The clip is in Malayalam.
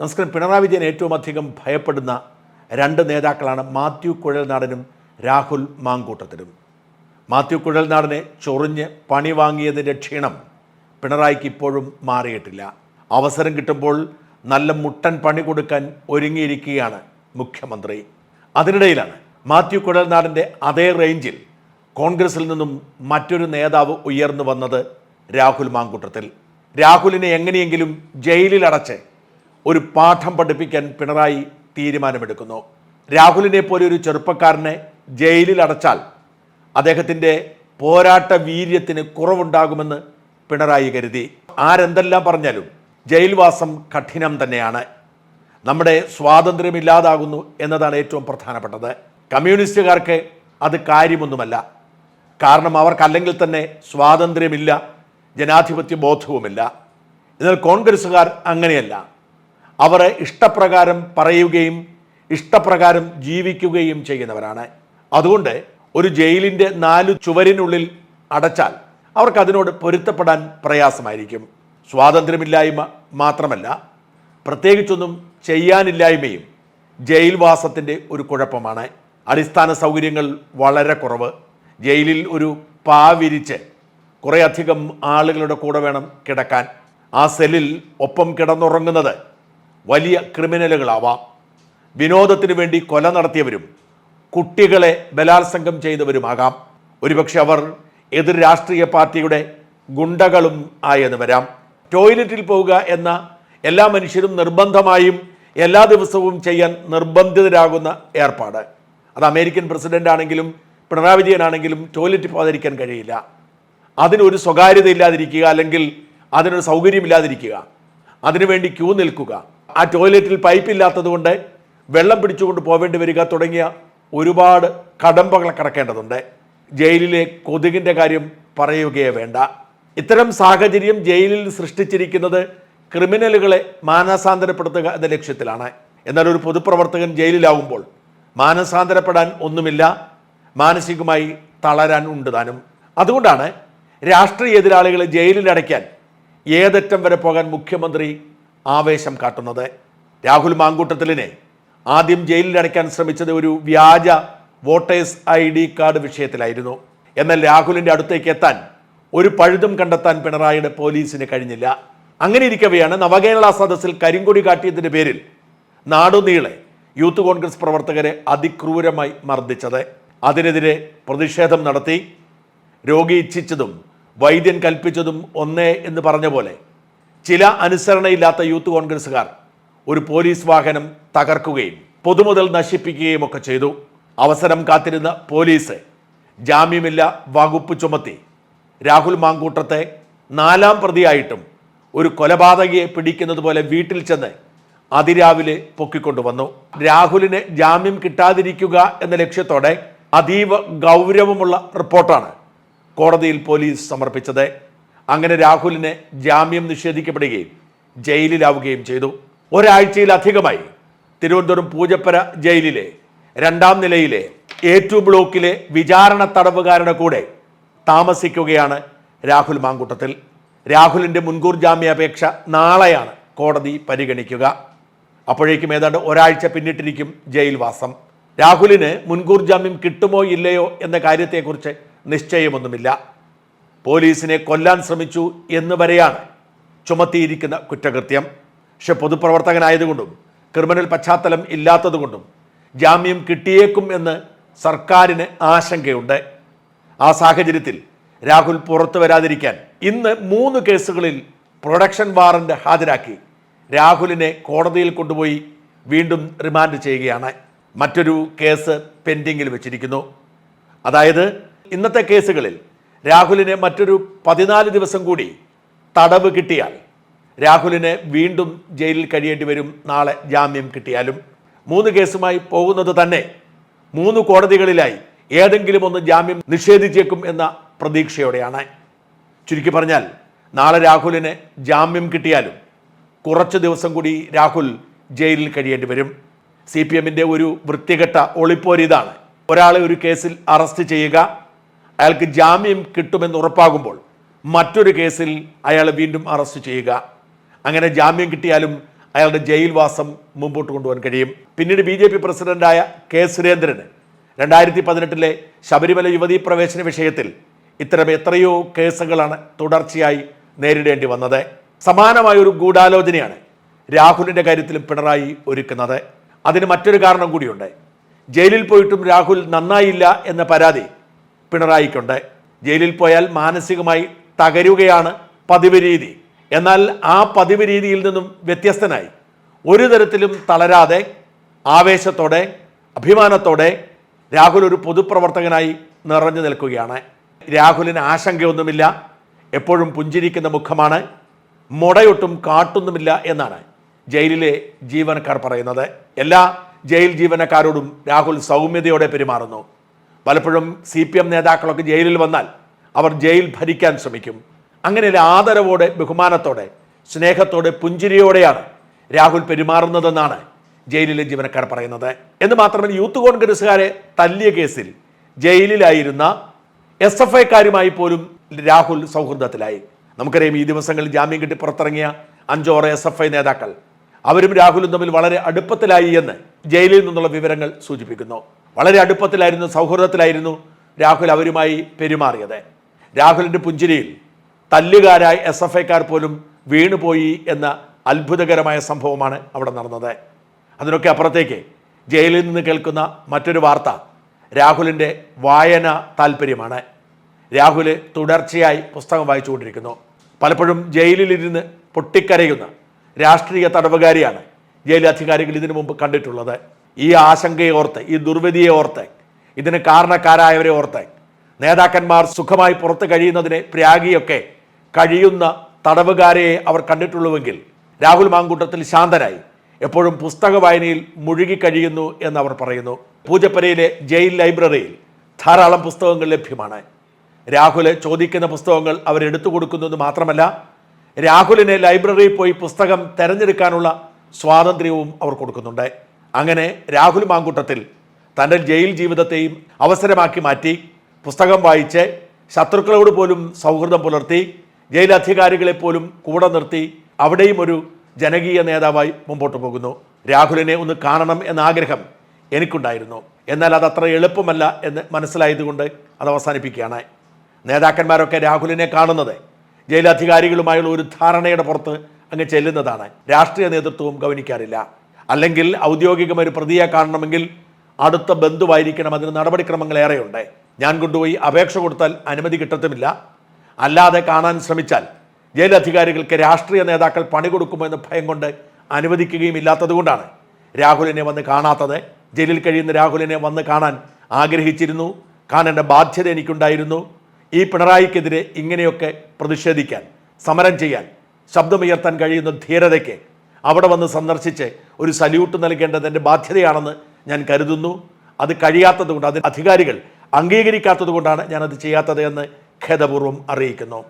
നമസ്കാരം. പിണറായി വിജയൻ ഏറ്റവും അധികം ഭയപ്പെടുന്ന രണ്ട് നേതാക്കളാണ് മാത്യു കുഴൽനാടനും രാഹുൽ മാങ്കൂട്ടത്തിനും മാത്യു കുഴൽനാടനെ ചൊറിഞ്ഞ് പണി വാങ്ങിയതിന്റെ ക്ഷീണം പിണറായിക്ക് ഇപ്പോഴും മാറിയിട്ടില്ല. അവസരം കിട്ടുമ്പോൾ നല്ല മുട്ടൻ പണി കൊടുക്കാൻ ഒരുങ്ങിയിരിക്കുകയാണ് മുഖ്യമന്ത്രി. അതിനിടയിലാണ് മാത്യു കുഴൽനാടിന്റെ അതേ റേഞ്ചിൽ കോൺഗ്രസിൽ നിന്നും മറ്റൊരു നേതാവ് ഉയർന്നു വന്നത് രാഹുൽ മാങ്കൂട്ടത്തിൽ. രാഹുലിനെ എങ്ങനെയെങ്കിലും ജയിലിൽ അടച്ച് ഒരു പാഠം പഠിപ്പിക്കാൻ പിണറായി തീരുമാനമെടുക്കുന്നു. രാഹുലിനെ പോലെ ഒരു ചെറുപ്പക്കാരനെ ജയിലിൽ അടച്ചാൽ അദ്ദേഹത്തിന്റെ പോരാട്ട വീര്യത്തിന് കുറവുണ്ടാകുമെന്ന് പിണറായി കരുതി. ആരെന്തെല്ലാം പറഞ്ഞാലും ജയിൽവാസം കഠിനം തന്നെയാണ്. നമ്മുടെ സ്വാതന്ത്ര്യം ഇല്ലാതാകുന്നു എന്നതാണ് ഏറ്റവും പ്രധാനപ്പെട്ടത്. കമ്മ്യൂണിസ്റ്റുകാർക്ക് അത് കാര്യമൊന്നുമല്ല. കാരണം അവർക്കല്ലെങ്കിൽ തന്നെ സ്വാതന്ത്ര്യമില്ല ജനാധിപത്യ ബോധവുമില്ല. എന്നാൽ കോൺഗ്രസ്സുകാർ അങ്ങനെയല്ല. അവർ ഇഷ്ടപ്രകാരം പറയുകയും ഇഷ്ടപ്രകാരം ജീവിക്കുകയും ചെയ്യുന്നവരാണ്. അതുകൊണ്ട് ഒരു ജയിലിന്റെ നാല് ചുവരിനുള്ളിൽ അടച്ചാൽ അവർക്ക് അതിനോട് പൊരുത്തപ്പെടാൻ പ്രയാസമായിരിക്കും. സ്വാതന്ത്ര്യമില്ലായ്മ മാത്രമല്ല പ്രത്യേകിച്ചൊന്നും ചെയ്യാനില്ലായ്മയും ജയിൽവാസത്തിന്റെ ഒരു കുഴപ്പമാണ്. അടിസ്ഥാന സൗകര്യങ്ങൾ വളരെ കുറവ്. ജയിലിൽ ഒരു പാ വിരിച്ച് കുറേയധികം ആളുകളുടെ കൂടെ വേണം കിടക്കാൻ. ആ സെല്ലിൽ ഒപ്പം കിടന്നുറങ്ങുന്നത് വലിയ ക്രിമിനലുകളാവാം. വിനോദത്തിന് വേണ്ടി കൊല നടത്തിയവരും കുട്ടികളെ ബലാത്സംഗം ചെയ്തവരുമാകാം. ഒരുപക്ഷെ അവർ എതിർ രാഷ്ട്രീയ പാർട്ടിയുടെ ഗുണ്ടകളും ആയെന്ന് വരാം. ടോയ്ലറ്റിൽ പോവുക എന്ന എല്ലാ മനുഷ്യരും നിർബന്ധമായും എല്ലാ ദിവസവും ചെയ്യാൻ നിർബന്ധിതരാകുന്ന ഏർപ്പാട്. അത് അമേരിക്കൻ പ്രസിഡന്റ് ആണെങ്കിലും പിണറായി വിജയനാണെങ്കിലും ടോയ്ലറ്റ് പോകാതിരിക്കാൻ കഴിയില്ല. അതിനൊരു സ്വകാര്യത ഇല്ലാതിരിക്കുക അല്ലെങ്കിൽ അതിനൊരു സൗകര്യമില്ലാതിരിക്കുക. അതിനുവേണ്ടി ക്യൂ നിൽക്കുക. ആ ടോയ്ലറ്റിൽ പൈപ്പ് ഇല്ലാത്തതുകൊണ്ട് വെള്ളം പിടിച്ചുകൊണ്ട് പോവേണ്ടി വരിക തുടങ്ങിയ ഒരുപാട് കടമ്പകൾ കടക്കേണ്ടതുണ്ട്. ജയിലിലെ കൊതുകിന്റെ കാര്യം പറയുകയേ വേണ്ട. ഇത്തരം സാഹചര്യം ജയിലിൽ സൃഷ്ടിച്ചിരിക്കുന്നത് ക്രിമിനലുകളെ മാനസാന്തരപ്പെടുത്തുക എന്ന ലക്ഷ്യത്തിലാണ്. എന്നാൽ ഒരു പൊതുപ്രവർത്തകൻ ജയിലിലാവുമ്പോൾ മാനസാന്തരപ്പെടാൻ ഒന്നുമില്ല മാനസികമായി തളരാൻ ഉണ്ട് താനും. അതുകൊണ്ടാണ് രാഷ്ട്രീയ എതിരാളികളെ ജയിലിലടയ്ക്കാൻ ഏതറ്റം വരെ പോകാൻ മുഖ്യമന്ത്രി ആവേശം കാട്ടുന്നത്. രാഹുൽ മാങ്കൂട്ടത്തിലിനെ ആദ്യം ജയിലിൽ അടയ്ക്കാൻ ശ്രമിച്ചത് ഒരു വ്യാജ വോട്ടേഴ്സ് ഐ ഡി കാർഡ് വിഷയത്തിലായിരുന്നു. എന്നാൽ രാഹുലിന്റെ അടുത്തേക്ക് എത്താൻ ഒരു പഴുതും കണ്ടെത്താൻ പിണറായിയുടെ പോലീസിന് കഴിഞ്ഞില്ല. അങ്ങനെ ഇരിക്കവെയാണ് നവകേരള സദസ്സിൽ കരിങ്കൊടി കാട്ടിയതിന്റെ പേരിൽ നാടുനീളെ യൂത്ത് കോൺഗ്രസ് പ്രവർത്തകരെ അതിക്രൂരമായി മർദ്ദിച്ചത്. അതിനെതിരെ പ്രതിഷേധം നടത്തി. രോഗി ഇച്ഛിച്ചതും വൈദ്യൻ കൽപ്പിച്ചതും ഒന്നേ എന്ന് പറഞ്ഞ പോലെ ചില അനുസരണയില്ലാത്ത യൂത്ത് കോൺഗ്രസ്സുകാർ ഒരു പോലീസ് വാഹനം തകർക്കുകയും പൊതുമുതൽ നശിപ്പിക്കുകയും ഒക്കെ ചെയ്തു. അവസരം കാത്തിരുന്ന പോലീസ് ജാമ്യമില്ല വകുപ്പ് ചുമത്തി. രാഹുൽ മാങ്കൂട്ടത്തെ നാലാം പ്രതിയായിട്ടും ഒരു കൊലപാതകയെ പിടിക്കുന്നത് പോലെ വീട്ടിൽ ചെന്ന് അതിരാവിലെ പൊക്കിക്കൊണ്ടുവന്നു രാഹുലിന് ജാമ്യം കിട്ടാതിരിക്കുക എന്ന ലക്ഷ്യത്തോടെ അതീവ ഗൗരവമുള്ള റിപ്പോർട്ടാണ് കോടതിയിൽ പോലീസ് സമർപ്പിച്ചത്. അങ്ങനെ രാഹുലിന് ജാമ്യം നിഷേധിക്കപ്പെടുകയും ജയിലിലാവുകയും ചെയ്തു. ഒരാഴ്ചയിലധികമായി തിരുവനന്തപുരം പൂജപ്പര ജയിലിലെ രണ്ടാം നിലയിലെ എ ടു ബ്ലോക്കിലെ വിചാരണ തടവുകാരുടെ കൂടെ താമസിക്കുകയാണ് രാഹുൽ മാങ്കൂട്ടത്തിൽ. രാഹുലിന്റെ മുൻകൂർ ജാമ്യാപേക്ഷ നാളെയാണ് കോടതി പരിഗണിക്കുക. അപ്പോഴേക്കും ഏതാണ്ട് ഒരാഴ്ച പിന്നിട്ടിരിക്കും ജയിൽവാസം. രാഹുലിന് മുൻകൂർ ജാമ്യം കിട്ടുമോ ഇല്ലയോ എന്ന കാര്യത്തെക്കുറിച്ച് നിശ്ചയമൊന്നുമില്ല. പോലീസിനെ കൊല്ലാൻ ശ്രമിച്ചു എന്ന് വരെയാണ് ചുമത്തിയിരിക്കുന്ന കുറ്റകൃത്യം. പക്ഷെ പൊതുപ്രവർത്തകനായതുകൊണ്ടും ക്രിമിനൽ പശ്ചാത്തലം ഇല്ലാത്തതുകൊണ്ടും ജാമ്യം കിട്ടിയേക്കും എന്ന് സർക്കാരിന് ആശങ്കയുണ്ട്. ആ സാഹചര്യത്തിൽ രാഹുൽ പുറത്തു വരാതിരിക്കാൻ ഇന്ന് മൂന്ന് കേസുകളിൽ പ്രൊഡക്ഷൻ വാറന്റ് ഹാജരാക്കി രാഹുലിനെ കോടതിയിൽ കൊണ്ടുപോയി വീണ്ടും റിമാൻഡ് ചെയ്യുകയാണ്. മറ്റൊരു കേസ് പെൻഡിങ്ങിൽ വെച്ചിരിക്കുന്നു. അതായത് ഇന്നത്തെ കേസുകളിൽ രാഹുലിന് മറ്റൊരു പതിനാല് ദിവസം കൂടി തടവ് കിട്ടിയാൽ രാഹുലിന് വീണ്ടും ജയിലിൽ കഴിയേണ്ടി വരും നാളെ ജാമ്യം കിട്ടിയാലും. മൂന്ന് കേസുമായി പോകുന്നത് തന്നെ മൂന്ന് കോടതികളിലായി ഏതെങ്കിലും ഒന്ന് ജാമ്യം നിഷേധിച്ചേക്കും എന്ന പ്രതീക്ഷയോടെയാണ്. ചുരുക്കി പറഞ്ഞാൽ നാളെ രാഹുലിന് ജാമ്യം കിട്ടിയാലും കുറച്ച് ദിവസം കൂടി രാഹുൽ ജയിലിൽ കഴിയേണ്ടി വരും. സി പി എമ്മിന്റെ ഒരു വൃത്തികെട്ട ഒളിപ്പോരിതാണ് ഒരാളെ ഒരു കേസിൽ അറസ്റ്റ് ചെയ്യുക അയാൾക്ക് ജാമ്യം കിട്ടുമെന്ന് ഉറപ്പാകുമ്പോൾ മറ്റൊരു കേസിൽ അയാളെ വീണ്ടും അറസ്റ്റ് ചെയ്യുക. അങ്ങനെ ജാമ്യം കിട്ടിയാലും അയാളുടെ ജയിൽവാസം മുമ്പോട്ട് കൊണ്ടുപോകാൻ കഴിയും. പിന്നീട് ബി ജെ പി പ്രസിഡന്റായ കെ സുരേന്ദ്രന് രണ്ടായിരത്തി പതിനെട്ടിലെ ശബരിമല യുവതീ പ്രവേശന വിഷയത്തിൽ ഇത്തരം എത്രയോ കേസുകളാണ് തുടർച്ചയായി നേരിടേണ്ടി വന്നത്. സമാനമായ ഒരു ഗൂഢാലോചനയാണ് രാഹുലിന്റെ കാര്യത്തിലും പിണറായി ഒരുക്കുന്നത്. അതിന് മറ്റൊരു കാരണം കൂടിയുണ്ട്. ജയിലിൽ പോയിട്ടും രാഹുൽ നന്നായില്ല എന്ന പരാതി പിണറായിക്കുണ്ട്. ജയിലിൽ പോയാൽ മാനസികമായി തകരുകയാണ് പതിവ് രീതി. എന്നാൽ ആ പതിവ് രീതിയിൽ നിന്നും വ്യത്യസ്തനായി. ഒരു തരത്തിലും തളരാതെ ആവേശത്തോടെ അഭിമാനത്തോടെ രാഹുൽ ഒരു പൊതുപ്രവർത്തകനായി നിറഞ്ഞു നിൽക്കുകയാണ്. രാഹുലിന് ആശങ്കയൊന്നുമില്ല. എപ്പോഴും പുഞ്ചിരിക്കുന്ന മുഖമാണ്. മുടയൊട്ടും കാട്ടൊന്നുമില്ല എന്നാണ് ജയിലിലെ ജീവനക്കാർ പറയുന്നത്. എല്ലാ ജയിൽ ജീവനക്കാരോടും രാഹുൽ സൗമ്യതയോടെ പെരുമാറുന്നു. പലപ്പോഴും സി പി എം നേതാക്കളൊക്കെ ജയിലിൽ വന്നാൽ അവർ ജയിൽ ഭരിക്കാൻ ശ്രമിക്കും. അങ്ങനെ ഒരു ആദരവോടെ ബഹുമാനത്തോടെ സ്നേഹത്തോടെ പുഞ്ചിരിയോടെയാണ് രാഹുൽ പെരുമാറുന്നതെന്നാണ് ജയിലിലെ ജീവനക്കാർ പറയുന്നത്. എന്ന് മാത്രമല്ല യൂത്ത് കോൺഗ്രസ്സുകാരെ തല്ലിയ കേസിൽ ജയിലിലായിരുന്ന എസ് എഫ് ഐക്കാരുമായി പോലും രാഹുൽ സൗഹൃദത്തിലായി. നമുക്കറിയാം ഈ ദിവസങ്ങളിൽ ജാമ്യം കിട്ടി പുറത്തിറങ്ങിയ അഞ്ചോറ് എസ് എഫ് ഐ നേതാക്കൾ. അവരും രാഹുലും തമ്മിൽ വളരെ അടുപ്പത്തിലായി എന്ന് ജയിലിൽ നിന്നുള്ള വിവരങ്ങൾ സൂചിപ്പിക്കുന്നു. വളരെ അടുപ്പത്തിലായിരുന്നു സൗഹൃദത്തിലായിരുന്നു രാഹുൽ അവരുമായി പെരുമാറിയത്. രാഹുലിന്റെ പുഞ്ചിരിയിൽ തല്ലുകാരായ എസ് എഫ് ഐക്കാർ പോലും വീണുപോയി എന്ന അത്ഭുതകരമായ സംഭവമാണ് അവിടെ നടന്നത്. അതിനൊക്കെ അപ്പുറത്തേക്ക് ജയിലിൽ നിന്ന് കേൾക്കുന്ന മറ്റൊരു വാർത്ത രാഹുലിന്റെ വായന താല്പര്യമാണ് രാഹുൽ തുടർച്ചയായി പുസ്തകം വായിച്ചുകൊണ്ടിരിക്കുന്നു. പലപ്പോഴും ജയിലിലിരുന്ന് പൊട്ടിക്കരയുന്ന രാഷ്ട്രീയ തടവുകാരിയാണ് ജയിൽ അധികാരികൾ ഇതിനു മുമ്പ് കണ്ടിട്ടുള്ളത്. ഈ ആശങ്കയെ ഓർത്ത് ഈ ദുർവിധിയെ ഓർത്ത് ഇതിന് കാരണക്കാരായവരെ ഓർത്ത് നേതാക്കന്മാർ സുഖമായി പുറത്ത് കഴിയുന്നതിനെ പ്രയാഗിയൊക്കെ കഴിയുന്ന തടവുകാരെ അവർ കണ്ടിട്ടുള്ളുവെങ്കിൽ രാഹുൽ മാങ്കൂട്ടത്തിൽ ശാന്തനായി എപ്പോഴും പുസ്തക വായനയിൽ മുഴുകി കഴിയുന്നു എന്ന് അവർ പറയുന്നു. പൂജപ്പരയിലെ ജയിൽ ലൈബ്രറിയിൽ ധാരാളം പുസ്തകങ്ങൾ ലഭ്യമാണ്. രാഹുൽ ചോദിക്കുന്ന പുസ്തകങ്ങൾ അവരെടുത്തു കൊടുക്കുന്നു എന്ന് മാത്രമല്ല രാഹുലിനെ ലൈബ്രറിയിൽ പോയി പുസ്തകം തിരഞ്ഞെടുക്കാനുള്ള സ്വാതന്ത്ര്യവും അവർ കൊടുക്കുന്നുണ്ട്. അങ്ങനെ രാഹുൽ മാങ്കൂട്ടത്തിൽ തന്റെ ജയിൽ ജീവിതത്തെയും അവസരമാക്കി മാറ്റി പുസ്തകം വായിച്ച് ശത്രുക്കളോട് പോലും സൗഹൃദം പുലർത്തി ജയിൽ അധികാരികളെ പോലും കൂടെ നിർത്തി അവിടെയും ഒരു ജനകീയ നേതാവായി മുമ്പോട്ട് പോകുന്നു. രാഹുലിനെ ഒന്ന് കാണണം എന്ന ആഗ്രഹം എനിക്കുണ്ടായിരുന്നു. എന്നാൽ അത് അത്ര എളുപ്പമല്ല എന്ന് മനസ്സിലായതുകൊണ്ട് അത് അവസാനിപ്പിക്കുകയാണ്. നേതാക്കന്മാരൊക്കെ രാഹുലിനെ കാണുന്നത് ജയിലധികാരികളുമായുള്ള ഒരു ധാരണയുടെ പുറത്ത് അങ്ങ് ചെല്ലുന്നതാണ്. രാഷ്ട്രീയ നേതൃത്വവും ഗവനിക്കാറില്ല. അല്ലെങ്കിൽ ഔദ്യോഗികം ഒരു പ്രതിയെ കാണണമെങ്കിൽ അടുത്ത ബന്ധുവായിരിക്കണം അതിന് നടപടിക്രമങ്ങൾ ഏറെയുണ്ട്. ഞാൻ കൊണ്ടുപോയി അപേക്ഷ കൊടുത്താൽ അനുമതി കിട്ടത്തുമില്ല. അല്ലാതെ കാണാൻ ശ്രമിച്ചാൽ ജയിലധികാരികൾക്ക് രാഷ്ട്രീയ നേതാക്കൾ പണി കൊടുക്കുമോ എന്ന ഭയം കൊണ്ട് അനുവദിക്കുകയും ഇല്ലാത്തതുകൊണ്ടാണ് രാഹുലിനെ വന്ന് കാണാത്തത്. ജയിലിൽ കഴിയുന്ന രാഹുലിനെ വന്ന് കാണാൻ ആഗ്രഹിച്ചിരുന്നു. കാണേണ്ട ബാധ്യത എനിക്കുണ്ടായിരുന്നു. ഈ പിണറായിക്കെതിരെ ഇങ്ങനെയൊക്കെ പ്രതിഷേധിക്കാൻ സമരം ചെയ്യാൻ ശബ്ദമുയർത്താൻ കഴിയുന്ന ധീരതയ്ക്ക് അവിടെ വന്ന് സന്ദർശിച്ച് ഒരു സല്യൂട്ട് നൽകേണ്ടത് എന്റെ ബാധ്യതയാണെന്ന് ഞാൻ കരുതുന്നു. അത് കഴിയാത്തതുകൊണ്ട് അത് അധികാരികൾ അംഗീകരിക്കാത്തതുകൊണ്ടാണ് ഞാനത് ചെയ്യാത്തത് എന്ന് ഖേദപൂർവം അറിയിക്കുന്നു.